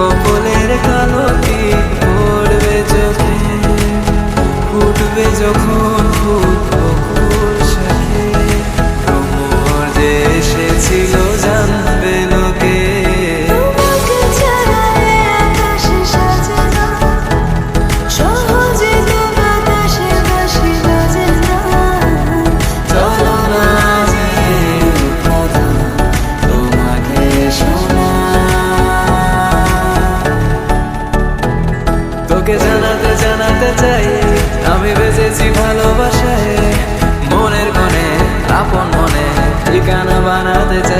কপলের কালো তীর পড়বে চোখে উঠবে যখন ফুট তোকে জানাতে জানাতে চাই। আমি বেঁচেছি ভালোবাসায় মনের মনে আপন মনে ঠিকানা বানাতে চাই।